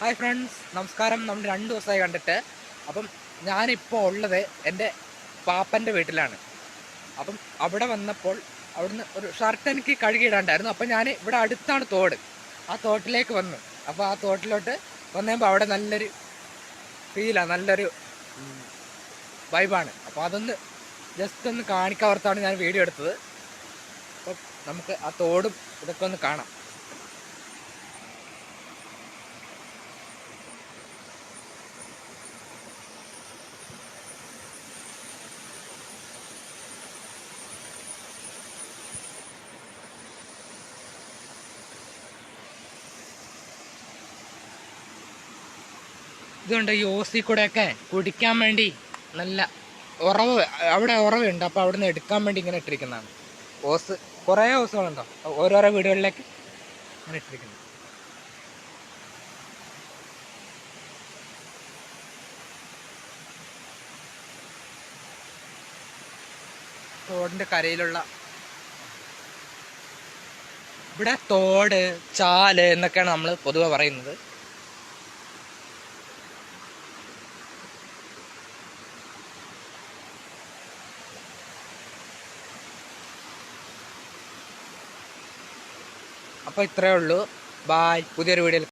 Hi friends നമസ്കാരം. നമ്മൾ രണ്ട് ദിവസമായി കണ്ടിട്ട്. അപ്പം ഞാനിപ്പോൾ ഉള്ളത് എന്റെ പാപ്പന്റെ വീട്ടിലാണ്. അപ്പം അവിടെ വന്നപ്പോൾ അവിടുന്ന് ഒരു ഷർട്ട് എനിക്ക് കഴുകിയിടാണ്ടായിരുന്നു. അപ്പം ഞാൻ ഇവിടെ അടുത്താണ് തോട്. ആ തോട്ടിലേക്ക് വന്നു. അപ്പോൾ ആ തോട്ടിലോട്ട് വന്നപ്പോൾ അവിടെ നല്ലൊരു ഫീലാണ് നല്ലൊരു വൈബാണ് അപ്പോൾ അതൊന്ന് ജസ്റ്റ് ഒന്ന് കാണിക്കാവർത്താണ് ഞാൻ വീഡിയോ എടുത്തത്. അപ്പം നമുക്ക് ആ തോടും ഇതൊക്കെ ഒന്ന് കാണാം. ഇതുകൊണ്ട് ഈ ഓസി കൂടെയൊക്കെ കുടിക്കാൻ വേണ്ടി നല്ല ഉറവ് അവിടെ ഉറവുണ്ട്. അപ്പോൾ നിന്ന് എടുക്കാൻ വേണ്ടി ഇങ്ങനെ ഇട്ടിരിക്കുന്നതാണ്. ഓസ് കുറേ ഓസുകളുണ്ടോ? ഓരോരോ വീടുകളിലേക്ക് ഇങ്ങനെ ഇട്ടിരിക്കുന്നു. തോടിന്റെ കരയിലുള്ള ഇവിടെ തോട് ചാൽ എന്നൊക്കെയാണ് നമ്മൾ പൊതുവെ പറയുന്നത്. അപ്പോൾ ഇത്രയേ ഉള്ളൂ. ബായ് പുതിയൊരു വീഡിയോയിൽ